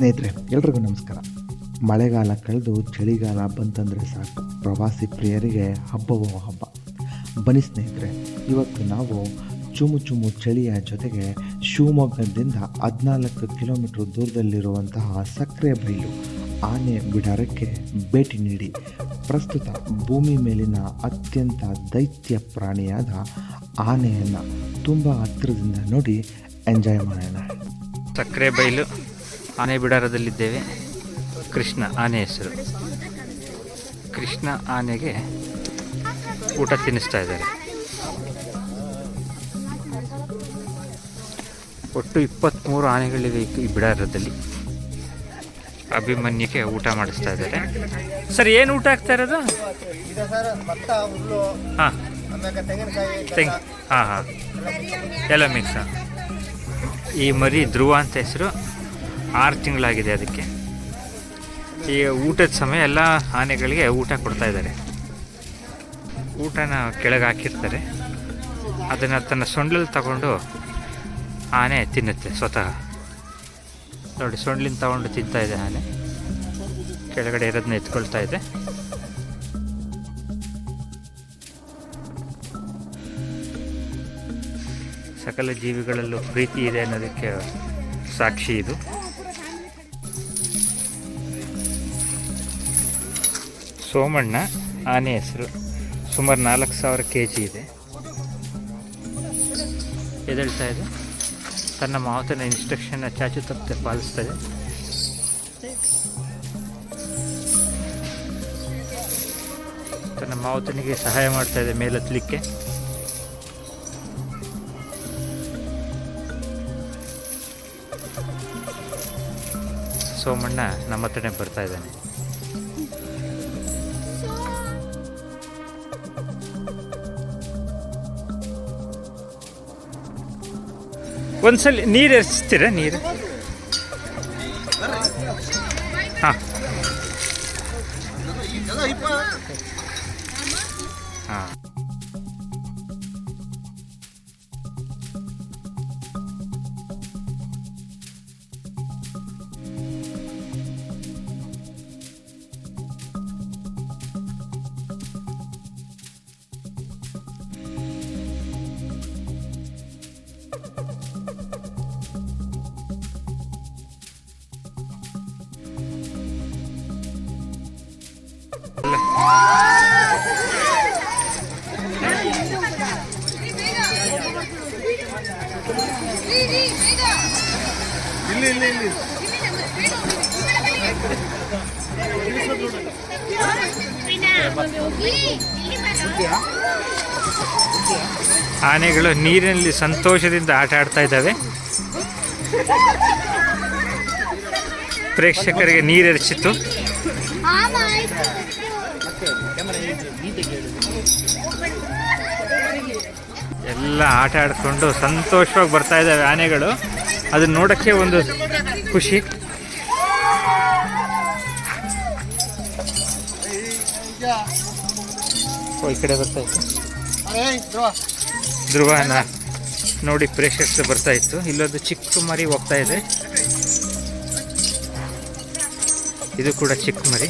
ಸ್ನೇಹಿತರೆ, ಎಲ್ರಿಗೂ ನಮಸ್ಕಾರ. ಮಳೆಗಾಲ ಕಳೆದು ಚಳಿಗಾಲ ಬಂತಂದರೆ ಸಾಕು. ಪ್ರವಾಸಿ ಪ್ರಿಯರಿಗೆ ಹಬ್ಬವೋ ಹಬ್ಬ. ಬನ್ನಿ ಸ್ನೇಹಿತರೆ, ಇವತ್ತು ನಾವು ಚುಮು ಚುಮು ಚಳಿಯ ಜೊತೆಗೆ ಶಿವಮೊಗ್ಗದಿಂದ ಹದಿನಾಲ್ಕು ಕಿಲೋಮೀಟರ್ ದೂರದಲ್ಲಿರುವಂತಹ ಸಕ್ಕರೆ ಬೈಲು ಆನೆ ಬಿಡಾರಕ್ಕೆ ಭೇಟಿ ನೀಡಿ. ಪ್ರಸ್ತುತ ಭೂಮಿ ಮೇಲಿನ ಅತ್ಯಂತ ದೈತ್ಯ ಪ್ರಾಣಿಯಾದ ಆನೆಯನ್ನು ತುಂಬ ಹತ್ತಿರದಿಂದ ನೋಡಿ ಎಂಜಾಯ್ ಮಾಡೋಣ. ಸಕ್ಕರೆ ಬೈಲು. ಆನೆ ಬಿಡಾರದಲ್ಲಿದ್ದೇವೆ. ಕೃಷ್ಣ ಆನೆ ಹೆಸರು. ಕೃಷ್ಣ ಆನೆಗೆ ಊಟ ತಿನ್ನಿಸ್ತಾ ಇದ್ದಾರೆ. ಒಟ್ಟು ಇಪ್ಪತ್ತ್ಮೂರು ಆನೆಗಳಿವೆ ಈ- ಬಿಡಾರದಲ್ಲಿ. ಅಭಿಮನ್ಯಕ್ಕೆ ಊಟ ಮಾಡಿಸ್ತಾ ಇದ್ದಾರೆ. ಸರ್ ಏನು ಊಟ ಆಗ್ತಾ ಇರೋದು? ಹಾಂ. ತೆಂಗ್ ಹಾಂ ಹಾಂ. ಎಲ್ಲ ಮಿಕ್ಸ್ ಈ ಮರಿ ಧ್ರುವ ಅಂತ ಹೆಸರು. ಆರು ತಿಂಗಳಾಗಿದೆ ಅದಕ್ಕೆ. ಈಗ ಊಟದ ಸಮಯ ಎಲ್ಲ ಆನೆಗಳಿಗೆ ಊಟ ಕೊಡ್ತಾ ಇದ್ದಾರೆ. ಊಟನ ಕೆಳಗೆ ಹಾಕಿರ್ತಾರೆ. ಅದನ್ನು ತನ್ನ ಸೊಂಡ್ಲಲ್ಲಿ ತಗೊಂಡು ಆನೆ ತಿನ್ನುತ್ತೆ ಸ್ವತಃ. ನೋಡಿ ಸೊಂಡ್ಲಿನ ತಗೊಂಡು ತಿಂತಾ ಇದೆ ಆನೆ. ಕೆಳಗಡೆ ಇರೋದನ್ನ ಎತ್ಕೊಳ್ತಾ ಇದೆ. ಸಕಲ ಜೀವಿಗಳಲ್ಲೂ ಪ್ರೀತಿ ಇದೆ ಅನ್ನೋದಕ್ಕೆ ಸಾಕ್ಷಿ ಇದು. ಸೋಮಣ್ಣ, ಆನೆ ಹೆಸರು. ಸುಮಾರು ನಾಲ್ಕು ಸಾವಿರ ಕೆ ಜಿ ಇದೆ. ಎದಳ್ತಾ ಇದೆ. ತನ್ನ ಮಾವತನ ಇನ್ಸ್ಟ್ರಕ್ಷನ್ನ ಚಾಚು ತಪ್ಪದೆ ಪಾಲಿಸ್ತದೆ ತನ್ನ ಮಾವತನಿಗೆ ಸಹಾಯ ಮಾಡ್ತಾ ಇದೆ ಮೇಲತ್ತಲಿಕ್ಕೆ. ಸೋಮಣ್ಣ ನಮ್ಮ ಹತ್ರನೇ ಬರ್ತಾ ಇದ್ದಾನೆ. ಒಂದ್ಸಲ ನೀರು ಎರಿಸ್ತೀರ ನೀರು? ಹಾಂ. ಆನೆಗಳು ನೀರಿನಲ್ಲಿ ಸಂತೋಷದಿಂದ ಆಟ ಆಡ್ತಾ ಇದ್ದಾವೆ. ಪ್ರೇಕ್ಷಕರಿಗೆ ನೀರು ಎರಚಿತ್ತು. ಎಲ್ಲ ಆಟ ಆಡಿಕೊಂಡು ಸಂತೋಷವಾಗಿ ಬರ್ತಾ ಇದ್ದಾವೆ ಆನೆಗಳು. ಅದನ್ನ ನೋಡೋಕ್ಕೆ ಒಂದು ಖುಷಿ. ಈ ಕಡೆ ಬರ್ತಾ ಇತ್ತು. ಧ್ರುವನ ನೋಡಿ ಪ್ರೇಕ್ಷಕರು ಬರ್ತಾ ಇತ್ತು. ಇಲ್ಲೊಂದು ಚಿಕ್ಕ ಮರಿ ಹೋಗ್ತಾ ಇದೆ. ಇದು ಕೂಡ ಚಿಕ್ಕ ಮರಿ